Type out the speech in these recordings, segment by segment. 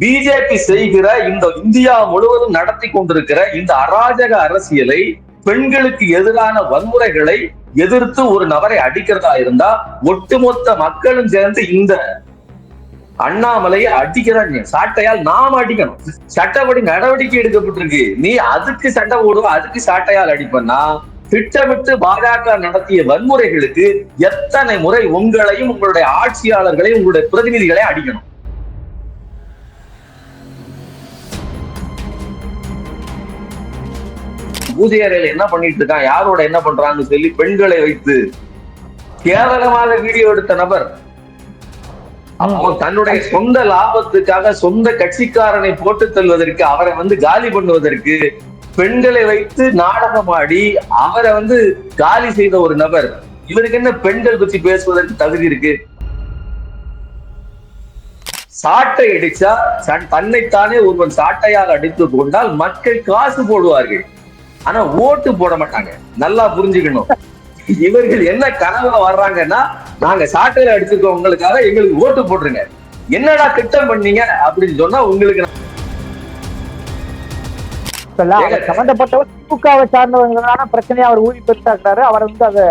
BJP செய்கிற இந்த India முழுவதும் நடத்தி கொண்டிருக்கிற இந்த அராஜக அரசியலை பெண்களுக்கு எதிரான வன்முறைகளை எதிர்த்து ஒரு நபரை அடிக்கிறதா இருந்தா ஒட்டுமொத்த மக்களும் சேர்ந்து இந்த அண்ணாமலையை அடிக்கிறாங்க சாட்டையால் நாம் அடிக்கணும். சட்டப்படி நடவடிக்கை எடுக்கப்பட்டிருக்கு. நீ அதுக்கு சட்டை போடுவ அதுக்கு சாட்டையால் அடிப்பன்னா திட்டமிட்டு பாஜக நடத்திய வன்முறைகளுக்கு எத்தனை முறை உங்களையும் உங்களுடைய ஆட்சியாளர்களையும் உங்களுடைய பிரதிநிதிகளையும் அடிக்கணும். பூஜை அறையில என்ன பண்ணிட்டு இருக்கான் யாரோட என்ன பண்றான்னு சொல்லி பெண்களை வைத்து கேவலமாக வீடியோ எடுத்த நபர். அவன் தன்னுடைய சொந்த லாபத்துக்காக சொந்த கட்சிக்காரனை போட்டு தள்ளுவதற்கு அவரை வந்து காலி பண்ணுவதற்கு பெண்களை வைத்து நாடகமாடி அவரை வந்து காலி செய்த ஒரு நபர். இவருக்கு என்ன பெண்கள் பத்தி பேசுவதற்கு தகுதி இருக்கு? சாட்டை அடிச்சா தன்- தன்னைத்தானே ஒருவன் சாட்டையாக அடித்துக் கொண்டால் மக்கள் காசு போடுவார்கள். ஆனா ஓட்டு போட மாட்டாங்க. நல்லா புரிஞ்சுக்கணும். இவர்கள் என்ன கனவுல வர்றாங்கன்னா நாங்க சாட்டையில அடிச்சுக்கவங்களுக்காக எங்களுக்கு ஓட்டு போட்டுருங்க. என்னடா திட்டம் பண்ணீங்க அப்படின்னு சொன்னா உங்களுக்கு சம்பந்தப்பட்டவர் திமுகவை சார்ந்தவங்களான பிரச்சனையை அவர் ஊதி பெருசாக்குறாரு. அவர் வந்து அதை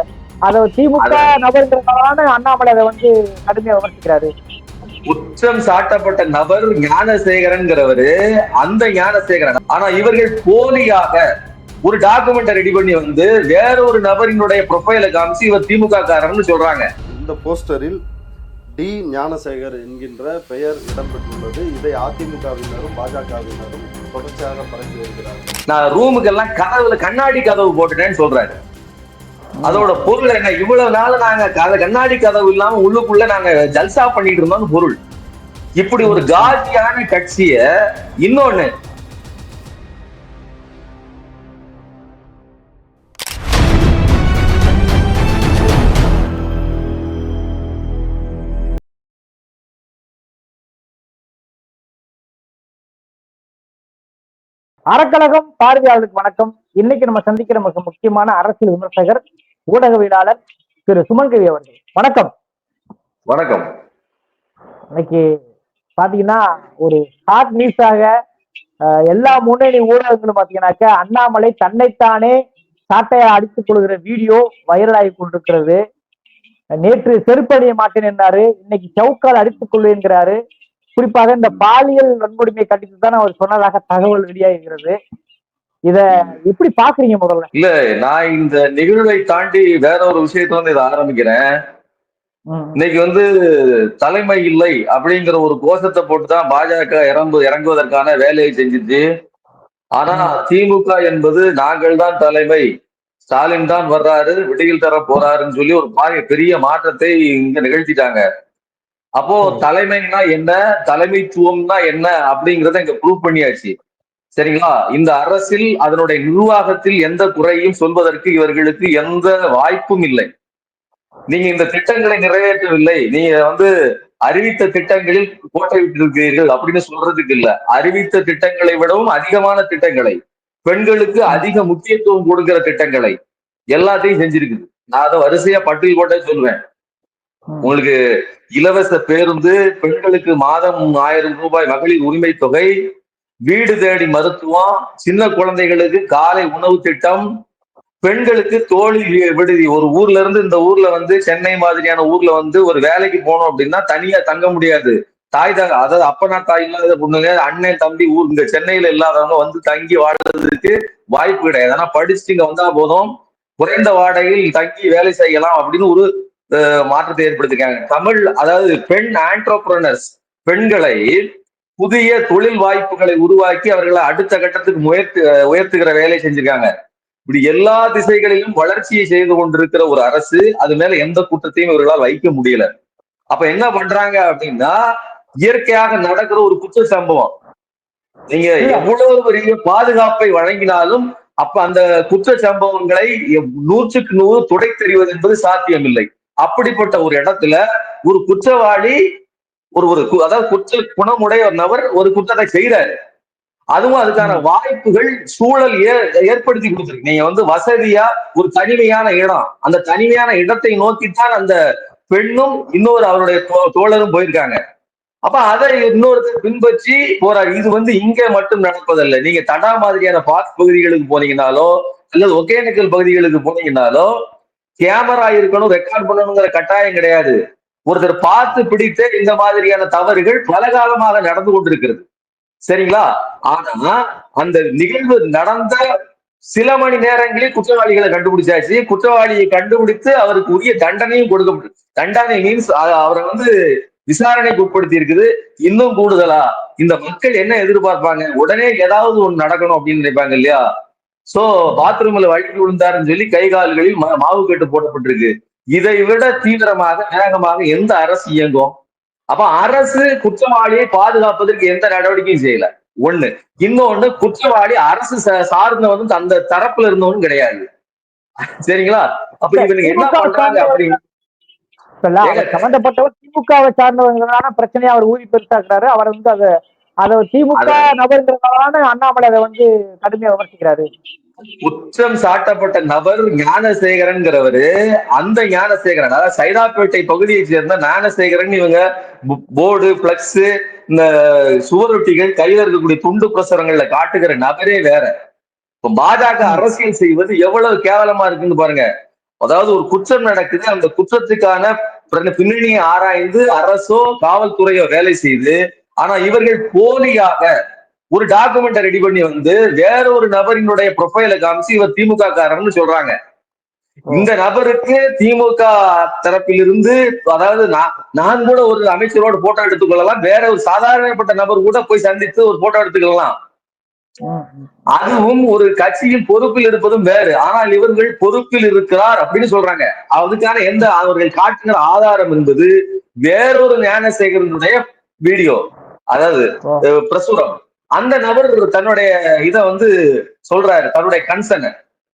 அதை திமுக நபருங்கிறதுனால அண்ணாமலை அதை வந்து கடுமையா விமர்சிக்கிறாரு. குற்றம் சாட்டப்பட்ட நபர் ஞானசேகரன்கிறவரு அந்த ஞானசேகரன். ஆனா இவர்கள் போலியாக ஒரு டாக்குமெண்ட் ரெடி பண்ணி வந்து வேற ஒரு நபரினுடைய ப்ரொஃபைல காமிச்சு இவர் திமுக காரன்னு சொல்றாங்க. இந்த போஸ்டரில் டி ஞானசேகர் என்கின்ற பெயர் இடம்பெற்றுள்ளது. இதை அதிமுகவினரும் பாஜகவினரும் தொடர்ச்சியாக பரப்பி வருகிறார்கள். நான் ரூமுக்கெல்லாம் கதவுல கண்ணாடி கதவு போட்டுட்டேன்னு சொல்றாரு. அதோட பொருள் என்ன? இவ்வளவு நாள் நாங்க கண்ணாடி கதவு இல்லாம உள்ளுக்குள்ள நாங்க ஜல்சா பண்ணிட்டு இருந்தோம் பொருள். இப்படி ஒரு காஜியான கட்சிய இன்னொன்னு அறக்கழகம் பார்வையாளர்களுக்கு வணக்கம். இன்னைக்கு நம்ம சந்திக்கிற மிக முக்கியமான அரசியல் விமர்சகர் ஊடகவியலாளர் திரு சுமன் கவி அவர்கள். வணக்கம். வணக்கம். இன்னைக்கு பாத்தீங்கன்னா ஒரு ஹாட் நியூஸாக எல்லா முன்னணி ஊடகங்களும் பாத்தீங்கன்னாக்க அண்ணாமலை தன்னைத்தானே சாட்டையை அடித்துக் கொள்கிற வீடியோ வைரலாகி கொண்டிருக்கிறது. நேற்று செருப்பணிய மாட்டேன் என்றாரு இன்னைக்கு சவுக்கால் அடித்துக் கொள்வேன்கிறாரு. குறிப்பாக இந்த பாலியல் வன்கொடுமையை கண்டித்து தான் அவர் சொன்னதாக தகவல் வெளியாகிறது. இத எப்படி பாக்குறீங்க முதல்ல? இல்ல நான் இந்த நிகழ்வை தாண்டி வேற ஒரு விஷயத்த வந்து இதை ஆரம்பிக்கிறேன். இன்னைக்கு வந்து தலைமை இல்லை அப்படிங்கிற ஒரு கோஷத்தை போட்டுதான் பாஜக இறங்கு இறங்குவதற்கான வேலையை செஞ்சுச்சு. ஆனா திமுக என்பது நாங்கள் தான் தலைமை. ஸ்டாலின் தான் வர்றாரு விடியல் தர போறாருன்னு சொல்லி ஒரு பெரிய மாற்றத்தை இங்க நிகழ்த்திட்டாங்க. அப்போ. தலைமைன்னா என்ன? தலைமைத்துவம்னா என்ன? அப்படிங்கறத இங்க ப்ரூவ் பண்ணியாச்சு. சரிங்களா? இந்த அரசில் அதனுடைய நிர்வாகத்தில் எந்த குறையும் சொல்வதற்கு இவர்களுக்கு எந்த வாய்ப்பும் இல்லை. நீங்க இந்த திட்டங்களை நிறைவேற்றவில்லை. நீங்க வந்து அறிவித்த திட்டங்களில் கோட்டை விட்டிருக்கிறீர்கள் அப்படின்னு சொல்றதுக்கு இல்ல. அறிவித்த திட்டங்களை விடவும் அதிகமான திட்டங்களை. பெண்களுக்கு அதிக முக்கியத்துவம் கொடுக்கிற திட்டங்களை. எல்லாத்தையும் செஞ்சிருக்குது. நான் அதை வரிசையா பட்டியல் போட்டே சொல்லுவேன். உங்களுக்கு இலவச பேருந்து பெண்களுக்கு மாதம் ஆயிரம் ரூபாய் மகளிர் உரிமை தொகை வீடு தேடி மருத்துவம் சின்ன குழந்தைகளுக்கு காலை உணவு திட்டம் பெண்களுக்கு தோழி விடுதி. ஒரு ஊர்ல இருந்து இந்த ஊர்ல வந்து சென்னை மாதிரியான ஊர்ல வந்து ஒரு வேலைக்கு போனோம் அப்படின்னா தனியா தங்க முடியாது. தாய் தாங்க அதாவது அப்பனா தாய் இல்லாத பொண்ணுங்க அண்ணன் தம்பி ஊர் இங்க சென்னையில இல்லாதவங்க வந்து தங்கி வாழ்றதுக்கு வாய்ப்பு கிடையாது. ஆனா படிச்சுட்டு இங்க வந்தா போதும். குறைந்த வாடகையில் தங்கி வேலை செய்யலாம் அப்படின்னு ஒரு மாற்றத்தை ஏற்படுத்திருக்காங்க. தமிழ் அதாவது பெண் ஆண்டர்பிரனர்ஸ் பெண்களை புதிய தொழில் வாய்ப்புகளை உருவாக்கி அவர்களை அடுத்த கட்டத்துக்கு முயற்சி உயர்த்துகிற வேலை செஞ்சிருக்காங்க. இப்படி எல்லா திசைகளிலும் வளர்ச்சியை செய்து கொண்டிருக்கிற ஒரு அரசு அது மேல எந்த குற்றத்தையும் இவர்களால் வைக்க முடியல. அப்ப என்ன பண்றாங்க அப்படின்னா இயற்கையாக நடக்கிற ஒரு குற்ற சம்பவம். நீங்க எவ்வளவு பெரிய பாதுகாப்பை வழங்கினாலும் அப்ப அந்த குற்ற சம்பவங்களை நூற்றுக்கு நூறு துடை தெரிவது என்பது சாத்தியமில்லை. அப்படிப்பட்ட ஒரு இடத்துல ஒரு குற்றவாளி ஒரு ஒரு அதாவது குற்ற குணமுடைய ஒரு நபர் ஒரு குற்றத்தை செய்யறாரு அதுவும் அதுக்கான வாய்ப்புகள் சூழல் ஏ- ஏற்படுத்தி கொடுத்துருக்கு. நீங்க வந்து வசதியா ஒரு தனிமையான இடம். அந்த தனிமையான இடத்தை நோக்கித்தான் அந்த பெண்ணும் இன்னொரு அவருடைய தோழரும் போயிருக்காங்க. அப்ப அதை இன்னொருத்தர் பின்பற்றி போறாரு. இது வந்து இங்க மட்டும் நடப்பதல்ல. நீங்க தடா மாதிரியான பார்க் பகுதிகளுக்கு போனீங்கனாலோ அல்லது ஒகேனக்கல் பகுதிகளுக்கு போனீங்கனாலோ கேமரா இருக்கணும் ரெக்கார்ட் பண்ணணுங்கிற கட்டாயம் கிடையாது. ஒருத்தர் பார்த்து பிடித்த இந்த மாதிரியான தவறுகள் பல காலமாக நடந்து கொண்டிருக்கிறது. சரிங்களா? ஆனா அந்த நிகழ்வு நடந்த சில மணி நேரங்களில் குற்றவாளிகளை கண்டுபிடிச்சாச்சு. குற்றவாளியை கண்டுபிடித்து அவருக்கு உரிய தண்டனையும் கொடுக்க தண்டனை மீன்ஸ் அவரை வந்து விசாரணைக்கு உட்படுத்தி இருக்குது இன்னும் கூடுதலா இந்த மக்கள் என்ன எதிர்பார்ப்பாங்க? உடனே ஏதாவது ஒண்ணு நடக்கணும் அப்படின்னு நினைப்பாங்க இல்லையா? சோ பாத்ரூம்ல வழுக்கி விழுந்தாருன்னு சொல்லி கை கால்களில் மாவு கட்டு போடப்பட்டிருக்கு. இதை விட தீவிரமாக வேகமாக எந்த அரசு இயங்கும்? அப்ப அரசு குற்றவாளியை பாதுகாப்பதற்கு எந்த நடவடிக்கையும் செய்யல. ஒண்ணு. இன்னொன்னு குற்றவாளி அரசு சார்ந்தவனும் அந்த தரப்புல இருந்தவனும் கிடையாது. சரிங்களா? அப்ப இவனுக்கு என்ன பண்றாங்க அப்படின்னு? சம்பந்தப்பட்டவர் திமுகவை சார்ந்தவங்களான பிரச்சனையை அவர் ஊதி பெருசாக்குறாரு. அவர் வந்து அதை அதை திமுக நபருங்கிறதான அண்ணாமலை அதை வந்து கடுமையா விமர்சிக்கிறாரு. குற்றம் சாட்டப்பட்ட நபர் ஞானசேகரன்கிறவரு அந்த ஞானசேகரன் அதாவது சைதாப்பேட்டை பகுதியை சேர்ந்த ஞானசேகரன் இவங்க போர்டு பிளக்ஸ் இந்த சுவரொட்டிகள் கையில இருக்கக்கூடிய துண்டு பிரசுரங்கள்ல காட்டுகிற நபரே வேற. இப்ப பாஜக அரசியல் செய்வது எவ்வளவு கேவலமா இருக்குன்னு பாருங்க. அதாவது ஒரு குற்றம் நடக்குது அந்த குற்றத்துக்கான பின்ன- பின்னணியை ஆராய்ந்து அரசோ காவல்துறையோ வேலை செய்து ஆனா இவர்கள் போலியாக ஒரு டாக்குமெண்ட்டை ரெடி பண்ணி வந்து வேற ஒரு நபரினுடைய ப்ரொஃபைல காமிச்சு இவர் திமுக காரர்னு சொல்றாங்க. இந்த நபருக்கு திமுக தரப்பிலிருந்து அதாவது நான் நான் கூட ஒரு அமைச்சரோட போட்டோ எடுத்துக்கொள்ளலாம் வேற ஒரு சாதாரணப்பட்ட நபர் கூட போய் சந்தித்து ஒரு போட்டோ எடுத்துக்கலாம் அதுவும் ஒரு கட்சியின் பொறுப்பில் இருப்பதும் வேறு. ஆனால் இவர்கள் பொறுப்பில் இருக்கிறார் அப்படின்னு சொல்றாங்க. அதுக்கான எந்த அவர்கள் காட்டுகிற ஆதாரம் என்பது வேறொரு ஞானசேகரனுடைய வீடியோ. அதாவது பிரசுரம். அந்த நபர் தன்னுடைய இத வந்து சொல்றாரு தன்னுடைய கன்சர்ன்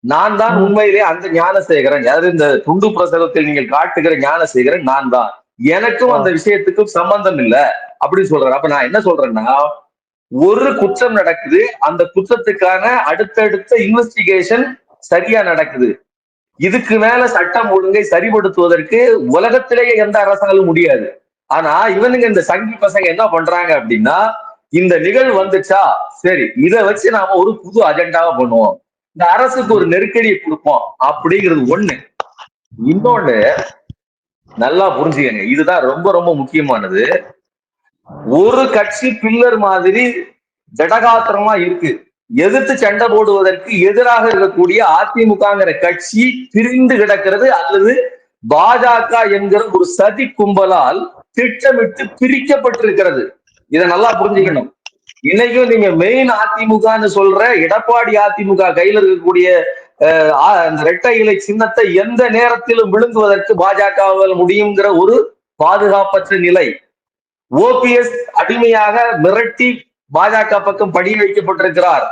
நான் தான். உண்மையிலே அந்த ஞானசேகரன். அதாவது இந்த துண்டு பிரசரத்தில் நீங்கள் காட்டுகிற ஞானசேகரன் நான் தான். எனக்கும் அந்த விஷயத்துக்கும் சம்பந்தம் இல்ல அப்படின்னு சொல்றாரு. அப்ப நான் என்ன சொல்றேன்னா ஒரு குற்றம் நடக்குது அந்த குற்றத்துக்கான அடுத்தடுத்த இன்வெஸ்டிகேஷன் சரியா நடக்குது. இதுக்கு மேல சட்டம் ஒழுங்கை சரிபடுத்துவதற்கு உலகத்திலேயே எந்த அரசாலும் முடியாது. ஆனா இவனுங்க இந்த சங்கி பசங்க என்ன பண்றாங்க அப்படின்னா இந்த நிகழ்வு வந்துச்சா? சரி இதை வச்சு நாம ஒரு புது அஜெண்டாவை பண்ணுவோம். இந்த அரசுக்கு ஒரு நெருக்கடியை கொடுப்போம் அப்படிங்கிறது ஒண்ணு. இன்னொன்னு நல்லா புரிஞ்சுக்கங்க. இதுதான் ரொம்ப ரொம்ப முக்கியமானது. ஒரு கட்சி பில்லர் மாதிரி ஜடகாத்திரமா இருக்கு. எதிர்த்து சண்டை போடுவதற்கு எதிராக இருக்கக்கூடிய அதிமுகங்கிற கட்சி பிரிந்து கிடக்கிறது அல்லது பாஜக என்கிற ஒரு சதி கும்பலால் திட்டமிட்டு பிரிக்கப்பட்டிருக்கிறது. இதை நல்லா புரிஞ்சுக்கணும். இன்னைக்கும் நீங்க மெயின் அதிமுகன்னு சொல்ற எடப்பாடி அதிமுக கையில இருக்கக்கூடிய அந்த இரட்டை இலை சின்னத்தை எந்த நேரத்திலும் விழுங்குவதற்கு பாஜகவால் முடியுங்கிற ஒரு பாதுகாப்பற்ற நிலை. ஓபிஎஸ் அடிமையாக மிரட்டி பாஜக பக்கம் படி வைக்கப்பட்டிருக்கிறார்.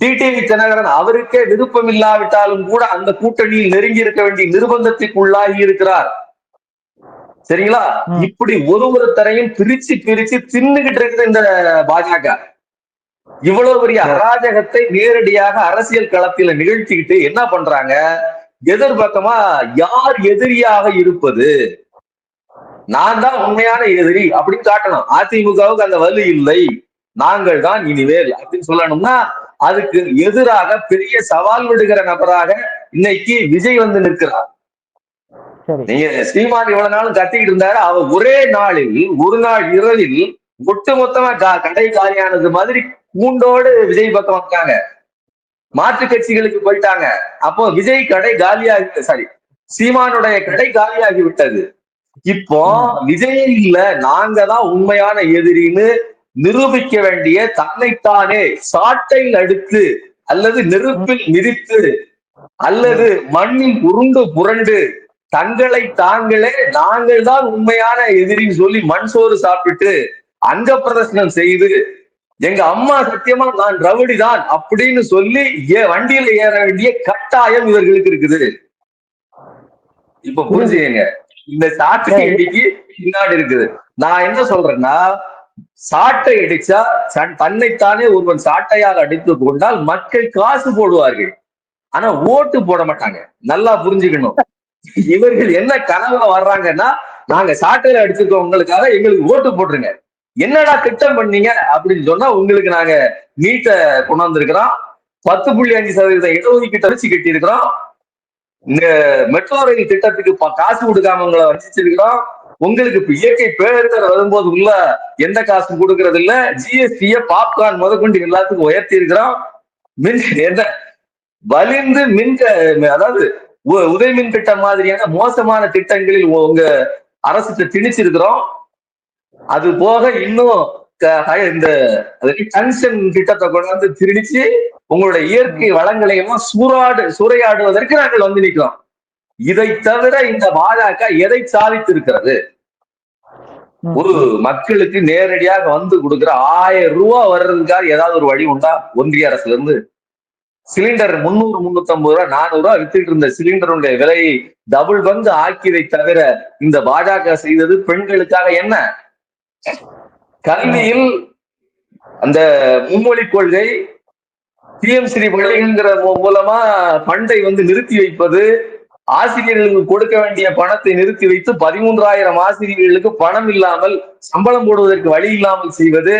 டிடிவி தினகரன் அவருக்கே விருப்பம் இல்லாவிட்டாலும் கூட அந்த கூட்டணியில் நெருங்கி இருக்க வேண்டிய நிர்பந்தத்துக்கு உள்ளாகி இருக்கிறார். சரிங்களா. இப்படி ஒரு ஒருத்தரையும் பிரிச்சு பிரிச்சு தின்னுகிட்டு இருக்குது இந்த பாஜக. இவ்வளவு பெரிய அராஜகத்தை நேரடியாக அரசியல் களத்தில நிகழ்த்திக்கிட்டு என்ன பண்றாங்க? எதிர்பக்கமா யார் எதிரியாக இருப்பது? நான் தான் உண்மையான எதிரி அப்படின்னு காட்டணும். அதிமுகவுக்கு அந்த வலு இல்லை. நாங்கள் தான் இனிமேல் அப்படின்னு சொல்லணும்னா அதுக்கு எதிராக பெரிய சவால் விடுகிற நபராக இன்னைக்கு விஜய் வந்து நிற்கிறார். நீங்க ஸ்ரீமான் இவ்வளவு நாளும் கத்திக்கிட்டு இருந்தாரு. அவர் ஒரே நாளில் ஒரு நாள் இரவில் ஒட்டு மொத்தமா கா- கடை காலியானது மாதிரி கூண்டோடு விஜய் பக்கம் வந்தாங்க. மாற்று கட்சிகளுக்கு போயிட்டாங்க. அப்போ விஜய் கடை காலியாகி சாரி சீமானுடைய கடை காலியாகி விட்டது. இப்போ விஜய் இல்ல நாங்க தான் உண்மையான எதிரின்னு நிரூபிக்க வேண்டிய தன்னைத்தானே சாட்டையில் அடுத்து அல்லது நெருப்பில் மிதித்து அல்லது மண்ணில் உருண்டு புரண்டு தங்களை தாங்களே நாங்கள் தான் உண்மையான எதிரின்னு சொல்லி மண் சோறு சாப்பிட்டு அங்க பிரதர்சனம் செய்து எங்க அம்மா சத்தியமா நான் ரவுடி தான் அப்படின்னு சொல்லி ஏ வண்டியில ஏற வேண்டிய கட்டாயம் இவர்களுக்கு இருக்குது. இப்ப புரிஞ்சுக்கங்க. இந்த சாட்டை அடிக்கு பின்னாடி இருக்குது. நான் என்ன சொல்றேன்னா சாட்டை அடிச்சா தன்னைத்தானே ஒருவன் சாட்டையாக அடித்துக் கொண்டால் மக்கள் காசு போடுவார்கள். ஆனா ஓட்டு போட மாட்டாங்க. நல்லா புரிஞ்சுக்கணும். இவர்கள் என்ன கனவுல வர்றாங்கன்னா நாங்க சாட்டையில அடிச்சிருக்கோம் உங்களுக்காக எங்களுக்கு ஓட்டு போட்டுருங்க. என்னடா திட்டம் பண்ணீங்க? அப்படின்னு சொன்னா உங்களுக்கு நாங்க நீட்டை கொண்டு வந்திருக்கிறோம் பத்து புள்ளி அஞ்சு சதவீதம் இடஒதுக்கீட்டை வச்சு கட்டி இருக்கிறோம் இந்த மெட்ரோ ரயில் திட்டத்துக்கு காசு கொடுக்காம உங்களை வச்சிருக்கிறோம் உங்களுக்கு இப்ப இயற்கை பேரிடர் வரும்போது உள்ள எந்த காசும் கொடுக்கறது இல்ல ஜிஎஸ்டிய பாப்கார்ன் முதற்கொண்டு எல்லாத்துக்கும் உயர்த்தி இருக்கிறோம் மின் என்ன? வலிந்து மின் அதாவது உ- உதய மின் திட்டம் மாதிரியான மோசமான திட்டங்களில் உங்க அரசு திணிச்சிருக்கிறோம். அது போக இன்னும் இந்த டங்ஷன் திட்டத்தை கொண்டாந்து திருடிச்சு உங்களுடைய இயற்கை வளங்களை எல்லாம் சூறாடு சூறையாடுவதற்கு நாங்கள் வந்து நிற்கிறோம் இதை தவிர இந்த பாஜக எதை சாதித்திருக்கிறது? ம். ஒரு மக்களுக்கு நேரடியாக வந்து கொடுக்கிற ஆயிரம் ரூபாய் வர்றதுக்காக ஏதாவது ஒரு வழி உண்டா ஒன்றிய அரசுல இருந்து? சிலிண்டர் முன்னூறு முன்னூத்தி ஐம்பது ரூபாய் நானூறு ரூபாய் வித்துட்டு இருந்த சிலிண்டருடைய விலையை டபுள் பங்கு ஆக்கியதை தவிர இந்த பாஜக செய்தது பெண்களுக்காக என்ன? கல்வியில் அந்த மும்மொழி கொள்கை பிஎம் ஸ்ரீ பள்ளிங்கிற மூலமா பண்டை வந்து நிறுத்தி வைப்பது ஆசிரியர்களுக்கு கொடுக்க வேண்டிய பணத்தை நிறுத்தி வைத்து பதிமூன்றாயிரம் ஆசிரியர்களுக்கு பணம் இல்லாமல் சம்பளம் போடுவதற்கு வழி இல்லாமல் செய்வது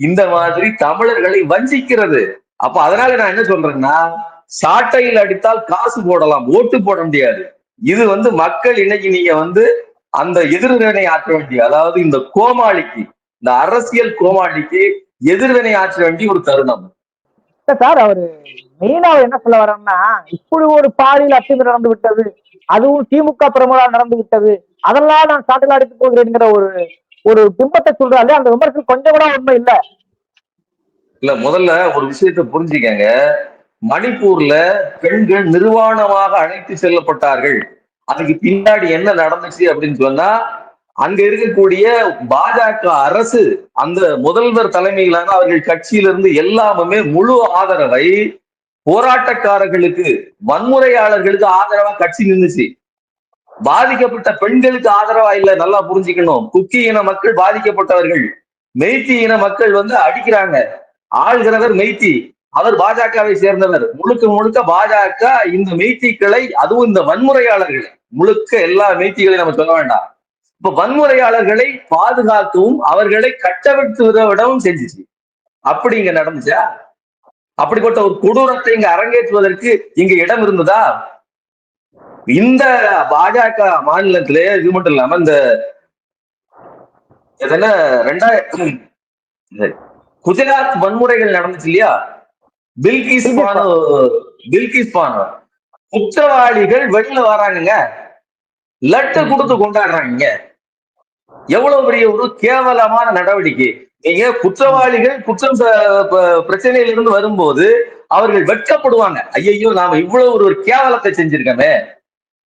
இந்த மாதிரி தமிழர்களை வஞ்சிக்கிறது. அப்ப அதனால நான் என்ன சொல்றேன்னா சாட்டையில் அடித்தால் காசு போடலாம் ஓட்டு போட முடியாது. இது வந்து மக்கள் இன்னைக்கு நீங்க வந்து அந்த எதிர்வினை ஆற்ற வேண்டிய அதாவது இந்த கோமாளிக்கு இந்த அரசியல் கோமாளிக்கு எதிர்வினை ஆற்ற வேண்டிய ஒரு தருணம். சார் அவரு மெயினா அவர் என்ன சொல்ல வர்றாருன்னா இப்படி ஒரு பாலியல் அத்துமீறல் நடந்து விட்டது அதுவும் திமுக பிரமுகரால் நடந்து விட்டது அதெல்லாம் நான் சாட்டில் அடித்து போகிறேன்ங்கிற ஒரு ஒரு பிம்பத்தை சொல்றாரு. அந்த விமர்சனம் கொஞ்சம் கூட உண்மை இல்ல. இல்ல முதல்ல ஒரு விஷயத்தை புரிஞ்சுக்கங்க. மணிப்பூர்ல பெண்கள் நிர்வாணமாக அழைத்து செல்லப்பட்டார்கள். அதுக்கு பின்னாடி என்ன நடந்துச்சு அப்படின்னு சொன்னா அங்க இருக்கக்கூடிய பாஜக அரசு அந்த முதல்வர் தலைமையிலான அவர்கள் கட்சியிலிருந்து எல்லாமே முழு ஆதரவை போராட்டக்காரர்களுக்கு வன்முறையாளர்களுக்கு ஆதரவா கட்சி நின்றுச்சு பாதிக்கப்பட்ட பெண்களுக்கு ஆதரவா இல்ல நல்லா புரிஞ்சுக்கணும். குக்கி இன மக்கள் பாதிக்கப்பட்டவர்கள் மெய்த்தி இன மக்கள் வந்து அடிக்கிறாங்க. ஆள்கிறவர் மெய்த்தி. அவர் பாஜகவை சேர்ந்தவர். முழுக்க முழுக்க பாஜக இந்த மெய்த்திகளை அதுவும் இந்த வன்முறையாளர்கள் முழுக்க எல்லா மெய்த்திகளையும் நம்ம சொல்ல வேண்டாம். இப்ப வன்முறையாளர்களை பாதுகாக்கவும் அவர்களை கட்டவிழ்த்து விடவும் செஞ்சுச்சு. அப்படி இங்க நடந்துச்சா? அப்படிப்பட்ட ஒரு கொடூரத்தை இங்க அரங்கேற்றுவதற்கு இங்க இடம் இருந்ததா? இந்த பாஜக மாநிலத்திலே இது மட்டும் இல்லாம இந்த எதனா ரெண்டாயிரம் குஜராத் வன்முறைகள் நடந்துச்சு இல்லையா? பில்கிஸ் பானு பில்கிஸ் பானு. குற்றவாளிகள் வெளியில வராங்கங்க. லட்டு கொடுத்து கொண்டாடுறாங்க எவ்வளவு பெரிய ஒரு கேவலமான நடவடிக்கை. நீங்க குற்றவாளிகள் குற்றம் பிரச்சனையிலிருந்து வரும்போது அவர்கள் வெட்கப்படுவாங்க. ஐயையோ நாம இவ்வளவு ஒரு கேவலத்தை செஞ்சிருக்கோமே.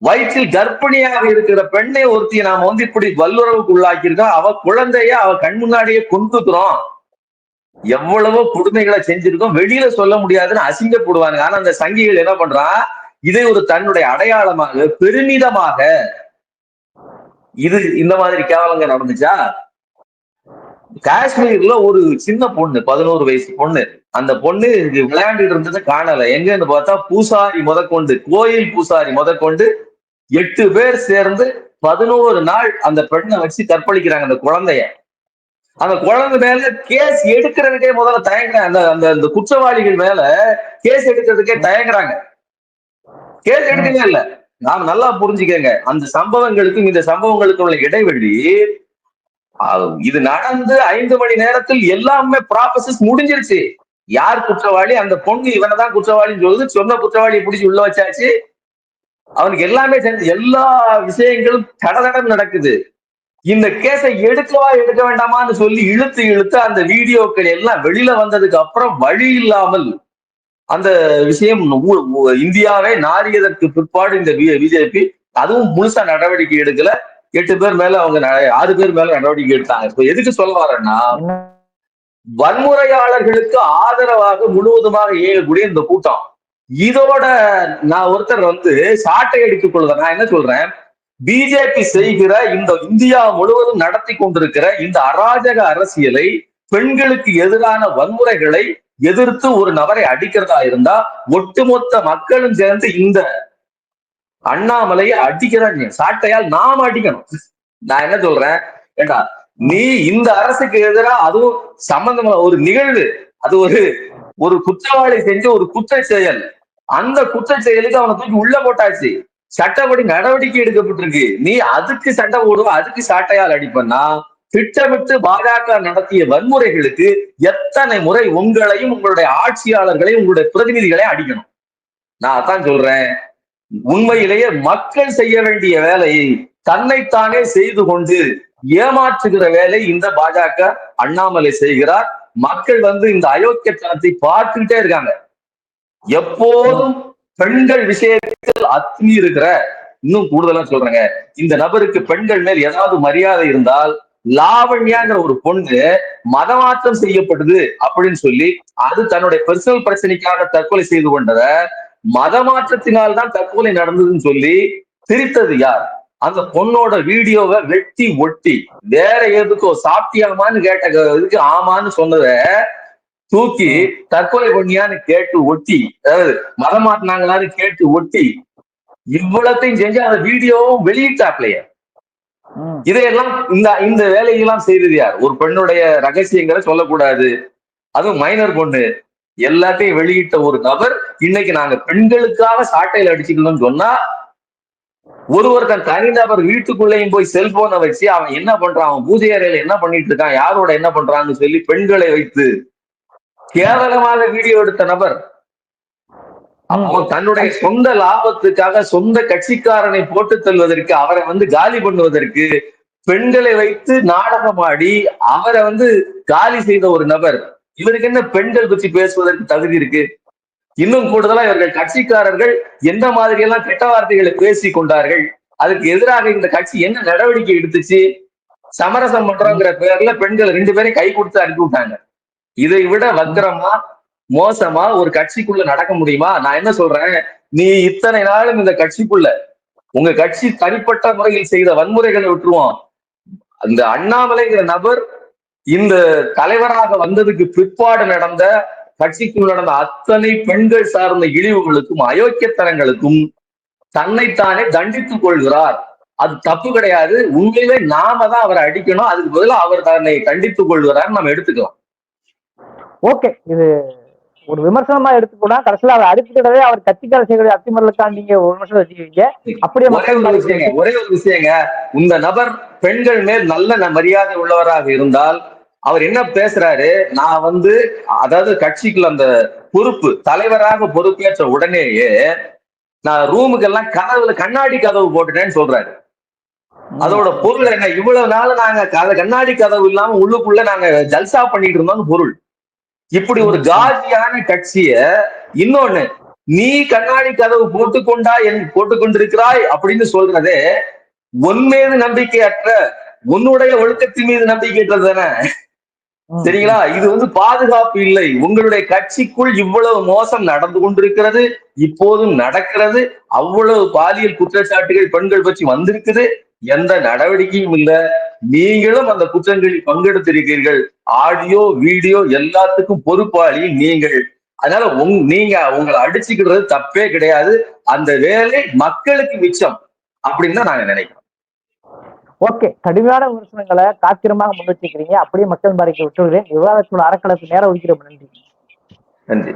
வயிற்றில் கர்ப்பிணியாக இருக்கிற பெண்ணை ஒருத்தியை நாம வந்து இப்படி வல்லுறவுக்கு உள்ளாக்கியிருக்கோம் அவ குழந்தைய அவ கண் முன்னாடியே கொண்டுக்கிறோம் எவ்வளவோ கொடுமைகளை செஞ்சிருக்கோம். வெளியில சொல்ல முடியாதுன்னு அசிங்கப்படுவாங்க ஆனா அந்த சங்கிகள் என்ன பண்றான் இதை ஒரு தன்னுடைய அடையாளமாக பெருமிதமாக இது இந்த மாதிரி கேவலங்க நடந்துச்சா? காஷ்மீர்ல ஒரு சின்ன பொண்ணு பதினோரு வயசு பொண்ணு. அந்த பொண்ணு இங்க விளையாண்டுட்டு இருந்தது காணல. எங்கன்னு பார்த்தா பூசாரி முதற்கொண்டு கோயில் பூசாரி முதற்கொண்டு எட்டு பேர் சேர்ந்து பதினோரு நாள் அந்த பெண்ணை வச்சு கற்பழிக்கிறாங்க அந்த குழந்தைய. அந்த குழந்தை மேல கேஸ் எடுக்கிறதுக்கே முதல்ல தயங்குறாங்க அந்த அந்த அந்த குற்றவாளிகள் மேல கேஸ் எடுக்கிறதுக்கே தயங்குறாங்க. கேஸ் எடுக்கவே இல்ல. நாம் நல்லா புரிஞ்சுக்கங்க. அந்த சம்பவங்களுக்கும் இந்த சம்பவங்களுக்கும் உள்ள இடைவெளி இது நடந்து ஐந்து மணி நேரத்தில் எல்லாமே ப்ராசஸ் முடிஞ்சிருச்சு. யார் குற்றவாளி? அந்த பொண்ணு இவனை தான் குற்றவாளின்னு சொல்லுது. சொன்ன குற்றவாளியை பிடிச்சி உள்ள வச்சாச்சு. அவனுக்கு எல்லாமே எல்லா விஷயங்களும் தடதடம் நடக்குது. இந்த கேஸை எடுக்கவா எடுக்க வேண்டாமான்னு சொல்லி இழுத்து இழுத்து அந்த வீடியோக்கள் எல்லாம் வெளியில வந்ததுக்கு அப்புறம் வழி இல்லாமல் அந்த விஷயம் இந்தியாவே நாறியதற்கு பிற்பாடு இந்த பிஜேபி அதுவும் முழுசா நடவடிக்கை எடுக்கல. எட்டு பேர் மேல அவங்க ஆறு பேர் மேல நடவடிக்கை எடுத்தாங்க. இப்ப எதுக்கு சொல்ல வரேன்னா வன்முறையாளர்களுக்கு ஆதரவாக முழுவதுமாக இயங்கக்கூடிய இந்த கூட்டம். இதோட நான் ஒருத்தர் வந்து சாட்டை அடித்துக் கொள்கிறேன் நான் என்ன சொல்றேன்? பிஜேபி செய்கிற இந்த இந்தியா முழுவதும் நடத்தி கொண்டிருக்கிற இந்த அராஜக அரசியலை பெண்களுக்கு எதிரான வன்முறைகளை எதிர்த்து ஒரு நபரை அடிக்கிறதா இருந்தா ஒட்டுமொத்த மக்களும் சேர்ந்து இந்த அண்ணாமலையை அடிக்கிறாங்க சாட்டையால் நாம் அடிக்கணும். நான் என்ன சொல்றேன்? ஏண்டா நீ இந்த அரசுக்கு எதிரா அதுவும் சம்பந்தமா ஒரு நிகழ்வு. அது ஒரு ஒரு குற்றவாளி செஞ்ச ஒரு குற்ற செயல் அந்த குற்ற செயலுக்கு அவனை தூக்கி உள்ள போட்டாச்சு. சட்டப்படி நடவடிக்கை எடுக்கப்பட்டிருக்கு. நீ அதுக்கு சண்டை போடுவ அதுக்கு சாட்டையால் அடிப்பன்னா திட்டமிட்டு பாஜக நடத்திய வன்முறைகளுக்கு எத்தனை முறை உங்களையும் உங்களுடைய ஆட்சியாளர்களையும் உங்களுடைய பிரதிநிதிகளையும் அடிக்கணும். நான் அதான் சொல்றேன். உண்மையிலேயே மக்கள் செய்ய வேண்டிய வேலையை தன்னைத்தானே செய்து கொண்டு ஏமாற்றுகிற வேலை இந்த பாஜக அண்ணாமலை செய்கிறார். மக்கள் வந்து இந்த அயோக்கியத்தனத்தை பார்த்துக்கிட்டே இருக்காங்க. எப்போதும் பெண்கள் விஷயத்தில் அத்துமி இருக்கிற இன்னும் கூடுதலா சொல்றேங்க. இந்த நபருக்கு பெண்கள் மேல் ஏதாவது மரியாதை இருந்தால் லாவண்யாங்கிற ஒரு பொண்ணு மதமாற்றம் செய்யப்படுது அப்படின்னு சொல்லி அது தன்னுடைய பெர்சனல் பிரச்சனைக்காக தற்கொலை செய்து கொண்டத மதமாற்றத்தினால் தான் தற்கொலை நடந்ததுன்னு சொல்லி திரித்தது யார்? அந்த பொண்ணோட வீடியோவை வெட்டி ஒட்டி வேற எதுக்கோ சாப்பிட்டியாமான்னு கேட்ட இதுக்கு ஆமான்னு சொன்னத தூக்கி தற்கொலை பண்ணியான்னு கேட்டு ஒட்டி அதாவது மதம் மாட்டினாங்களான்னு கேட்டு ஒட்டி இவ்வளத்தையும் செஞ்சு அந்த வீடியோவும் வெளியிட்டாப்லையே. இதையெல்லாம் இந்த இந்த வேலையெல்லாம் செய்தது யார்? ஒரு பெண்ணுடைய ரகசியங்களை சொல்லக்கூடாது. அதுவும் மைனர் பொண்ணு. எல்லாத்தையும் வெளியிட்ட ஒரு நபர் இன்னைக்கு நாங்க பெண்களுக்காக சாட்டையில அடிச்சுக்கணும்னு சொன்னா ஒருவர் தன் தனிநபர் வீட்டுக்குள்ளேயும் போய் செல்போனை வச்சு அவன் என்ன பண்றான்? அவன் பூஜை அறையில என்ன பண்ணிட்டு இருக்கான்? யாரோட என்ன பண்றான்னு சொல்லி பெண்களை வைத்து கேவலமாக வீடியோ எடுத்த நபர் அவன் தன்னுடைய சொந்த லாபத்துக்காக சொந்த கட்சிக்காரனை போட்டு தள்ளுவதற்கு அவரை வந்து காலி பண்ணுவதற்கு பெண்களை வைத்து நாடகமாடி அவரை வந்து காலி செய்த ஒரு நபர். இவருக்கு என்ன பெண்கள் பற்றி பேசுவதற்கு தகுதி இருக்கு? இன்னும் கூடுதலா இவர்கள் கட்சிக்காரர்கள் எந்த மாதிரி எல்லாம் கெட்ட வார்த்தைகளை பேசி கொண்டார்கள்? அதுக்கு எதிராக இந்த கட்சி என்ன நடவடிக்கை எடுத்துச்சு? சமரசம் பண்றோங்கிற பேர்ல பெண்கள் ரெண்டு பேரையும் கை கொடுத்து அனுப்பி விட்டாங்க. இதை விட வக்கரமா மோசமா ஒரு கட்சிக்குள்ள நடக்க முடியுமா? நான் என்ன சொல்றேன்? நீ இத்தனை நாளும் இந்த கட்சிக்குள்ள உங்க கட்சி தனிப்பட்ட முறையில் செய்த வன்முறைகளை விட்டுருவோம் அந்த அண்ணாமலைங்கிற நபர் இந்த தலைவராக வந்ததுக்கு பிற்பாடு நடந்த கட்சிக்குள் நடந்த அத்தனை பெண்கள் சார்ந்த இழிவுகளுக்கும் அயோக்கியத்தனங்களுக்கும் தன்னைத்தானே தண்டித்துக் கொள்கிறார். அது தப்பு கிடையாது. உண்மையிலே நாம தான் அவரை அடிக்கணும். அதுக்கு பதிலாக அவர் தன்னை தண்டித்துக் கொள்கிறார் நம்ம எடுத்துக்கலாம். ஓகே இது ஒரு விமர்சனமா எடுத்துக்கூடா கடைசியில அவர் அடிச்சுக்கிட்டதே அவர் கட்சிக்கார செய்யக்கூடிய அத்திமரலுக்கான நீங்க ஒரு விமர்சனம் வச்சுக்கீங்க. அப்படியே ஒரே மக்கள் ஒரு விஷயங்க ஒரே ஒரு விஷயங்க. இந்த நபர் பெண்கள் மேல் நல்ல மரியாதை உள்ளவராக இருந்தால் அவர் என்ன பேசுறாரு? நான் வந்து அதாவது கட்சிக்குள்ள அந்த பொறுப்பு தலைவராக பொறுப்பேற்ற உடனேயே நான் ரூமுக்கெல்லாம் கதவுல கண்ணாடி கதவு போட்டுட்டேன்னு சொல்றாரு. அதோட பொருள் என்ன? இவ்வளவு நாள் நாங்க கண்ணாடி கதவு இல்லாம உள்ளுக்குள்ள நாங்க ஜல்சா பண்ணிட்டு இருந்தோம்னு பொருள். இப்படி ஒரு காஜியான கட்சிய இன்னொன்னு நீ கண்ணாடி கதவு போட்டுக்கொண்டா என் போட்டுக்கொண்டிருக்கிறாய் அப்படின்னு சொல்றதே உன் மீது நம்பிக்கையற்ற உன்னுடைய ஒழுக்கத்தின் மீது நம்பிக்கையற்றது தானே. சரிங்களா? இது வந்து பாதுகாப்பு இல்லை. உங்களுடைய கட்சிக்குள் இவ்வளவு மோசம் நடந்து கொண்டிருக்கிறது இப்போதும் நடக்கிறது அவ்வளவு பாலியல் குற்றச்சாட்டுகள் பெண்கள் பற்றி வந்திருக்குது. எந்த நடவடிக்கையும் இல்ல. நீங்களும் அந்த குற்றங்களில் பங்கெடுத்திருக்கிறீர்கள். ஆடியோ வீடியோ எல்லாத்துக்கும் பொறுப்பாளி நீங்கள். அதனால உங் நீங்க உங்களை அடிச்சுக்கிறது தப்பே கிடையாது. அந்த வேலை மக்களுக்கு மிச்சம் அப்படின்னு தான் நாங்க நினைக்கிறோம். ஓகே. கடுமையான விமர்சனங்களை காத்திரமாக முன் வச்சிருக்கிறீங்க அப்படியே மக்கள் பாதிக்க விட்டுவிடுறேன் விவாதத்தோட அறக்கலத்து நேரம் ஒதுக்கிறோம் நன்றி. நன்றி.